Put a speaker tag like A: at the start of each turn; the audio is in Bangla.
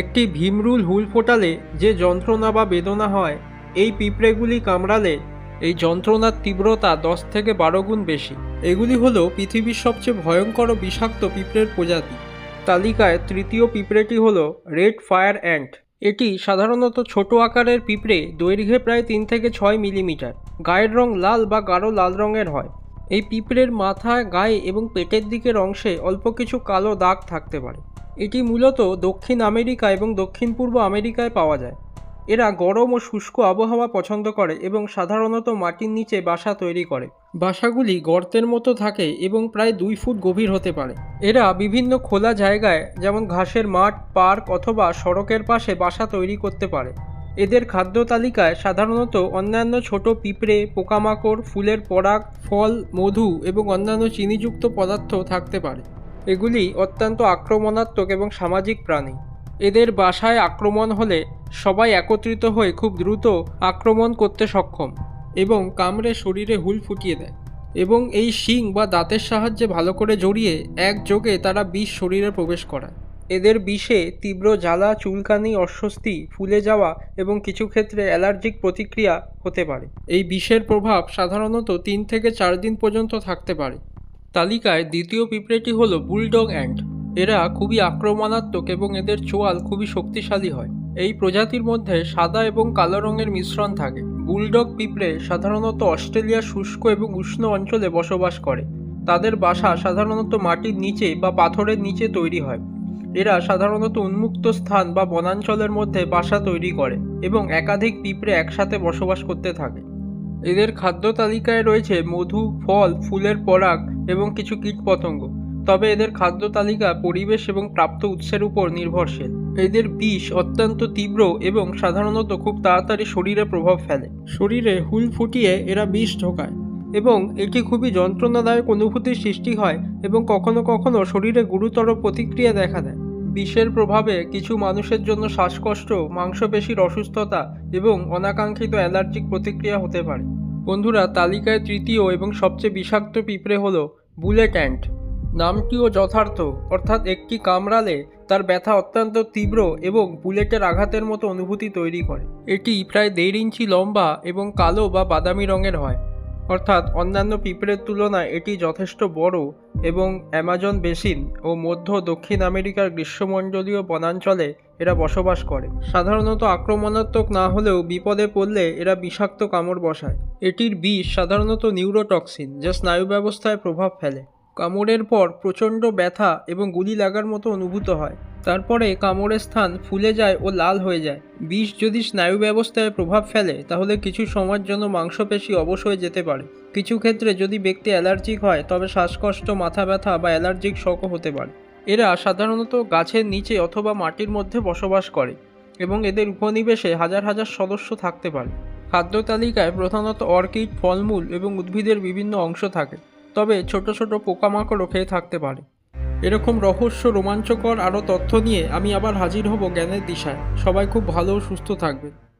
A: একটি ভীমরুল হুল ফোটালে যে যন্ত্রণা বা বেদনা হয়, এই পিঁপড়েগুলি কামড়ালে এই যন্ত্রণার তীব্রতা দশ থেকে বারো গুণ বেশি। এগুলি হলো পৃথিবীর সবচেয়ে ভয়ঙ্কর ও বিষাক্ত পিঁপড়ের প্রজাতি। তালিকায় তৃতীয় পিঁপড়েটি হলো রেড ফায়ার অ্যান্ট। এটি সাধারণত ছোট আকারের পিঁপড়ে দৈর্ঘ্যে প্রায় তিন থেকে ছয় মিলিমিটার। গায়ের রং লাল বা গাঢ় লাল রঙের হয়। এই পিঁপড়ের মাথায়, গায়ে এবং পেটের দিকের অংশে অল্প কিছু কালো দাগ থাকতে পারে। এটি মূলত দক্ষিণ আমেরিকা এবং দক্ষিণ পূর্ব আমেরিকায় পাওয়া যায়। এরা গরম ও শুষ্ক আবহাওয়া পছন্দ করে এবং সাধারণত মাটির নিচে বাসা তৈরি করে। বাসাগুলি গর্তের মতো থাকে এবং প্রায় দুই ফুট গভীর হতে পারে। এরা বিভিন্ন খোলা জায়গায়, যেমন ঘাসের মাঠ, পার্ক অথবা সড়কের পাশে বাসা তৈরি করতে পারে। এদের খাদ্য তালিকায় সাধারণত অন্যান্য ছোট পিঁপড়ে, পোকামাকড়, ফুলের পরাগ, ফল, মধু এবং অন্যান্য চিনিযুক্ত পদার্থ থাকতে পারে। এগুলি অত্যন্ত আক্রমণাত্মক এবং সামাজিক প্রাণী। এদের বাসায় আক্রমণ হলে সবাই একত্রিত হয়ে খুব দ্রুত আক্রমণ করতে সক্ষম এবং কামড়ে শরীরে হুল ফুটিয়ে দেয় এবং এই শিং বা দাঁতের সাহায্যে ভালো করে জড়িয়ে একযোগে তারা বিষ শরীরে প্রবেশ করায়। এদের বিষে তীব্র জ্বালা, চুলকানি, অস্বস্তি, ফুলে যাওয়া এবং কিছু ক্ষেত্রে অ্যালার্জিক প্রতিক্রিয়া হতে পারে। এই বিষের প্রভাব সাধারণত তিন থেকে চার দিন পর্যন্ত থাকতে পারে। তালিকায় দ্বিতীয় পিঁপড়েটি হল বুলডগ অ্যান্ট এরা খুবই আক্রমণাত্মক এবং এদের চোয়াল খুবই শক্তিশালী হয়। এই প্রজাতির মধ্যে সাদা এবং কালো রঙের মিশ্রণ থাকে। বুলডগ পিঁপড়ে সাধারণত অস্ট্রেলিয়ার শুষ্ক এবং উষ্ণ অঞ্চলে বসবাস করে। তাদের বাসা সাধারণত মাটির নিচে বা পাথরের নিচে তৈরি হয়। এরা সাধারণত উন্মুক্ত স্থান বা বনাঞ্চলের মধ্যে বাসা তৈরি করে এবং একাধিক পিঁপড়ে একসাথে বসবাস করতে থাকে। এদের খাদ্য তালিকায় রয়েছে মধু, ফল, ফুলের পরাগ এবং কিছু কীটপতঙ্গ। তবে এদের খাদ্য তালিকা পরিবেশ এবং প্রাপ্ত উৎসের উপর নির্ভরশীল। এদের বিষ অত্যন্ত তীব্র এবং সাধারণত খুব তাড়াতাড়ি শরীরে প্রভাব ফেলে। শরীরে হুল ফুটিয়ে এরা বিষ ঢোকায় এবং এটি খুবই যন্ত্রণাদায়ক অনুভূতির সৃষ্টি হয় এবং কখনো কখনো শরীরে গুরুতর প্রতিক্রিয়া দেখা দেয়। বিষের প্রভাবে কিছু মানুষের জন্য শ্বাসকষ্ট, মাংসপেশির অসুস্থতা এবং অনাকাঙ্ক্ষিত অ্যালার্জিক প্রতিক্রিয়া হতে পারে। বন্ধুরা, তালিকায় তৃতীয় এবং সবচেয়ে বিষাক্ত পিঁপড়ে হলো বুলেট অ্যান্ট। নামটিও যথার্থ, অর্থাৎ একটি কামড়ালে তার ব্যথা অত্যন্ত তীব্র এবং বুলেটের আঘাতের মতো অনুভূতি তৈরি করে। এটি প্রায় দেড় ইঞ্চি লম্বা এবং কালো বা বাদামি রঙের হয়। অর্থাৎ অন্যান্য পিঁপড়ের তুলনায় এটি যথেষ্ট বড় এবং অ্যামাজন বেসিন ও মধ্য দক্ষিণ আমেরিকার গ্রীষ্মমণ্ডলীয় বনাঞ্চলে এরা বসবাস করে। সাধারণত আক্রমণাত্মক না হলেও বিপদে পড়লে এরা বিষাক্ত কামড় বসায়। এটির বিষ সাধারণত নিউরোটক্সিন, যা স্নায়ু ব্যবস্থায় প্রভাব ফেলে। কামড়ের পর প্রচণ্ড ব্যথা এবং গুলি লাগার মতো অনুভূত হয়। তারপরে কামড়ের স্থান ফুলে যায় ও লাল হয়ে যায়। বিষ যদি স্নায়ু ব্যবস্থায় প্রভাব ফেলে, তাহলে কিছু সময়ের জন্য মাংসপেশি অবশ হয়ে যেতে পারে। কিছু ক্ষেত্রে যদি ব্যক্তি অ্যালার্জিক হয়, তবে শ্বাসকষ্ট, মাথা ব্যথা বা অ্যালার্জিক শকও হতে পারে। এরা সাধারণত গাছের নিচে অথবা মাটির মধ্যে বসবাস করে এবং এদের উপনিবেশে হাজার হাজার সদস্য থাকতে পারে। খাদ্য তালিকায় প্রধানত অর্কিড, ফলমূল এবং উদ্ভিদের বিভিন্ন অংশ থাকে। তবে ছোট ছোট পোকামাকড়ও খেয়ে থাকতে পারে। এরকম রহস্য, রোমাঞ্চকর আরও তথ্য নিয়ে আমি আবার হাজির হব জ্ঞানের দিশায়। সবাই খুব ভালো সুস্থ থাকবেন।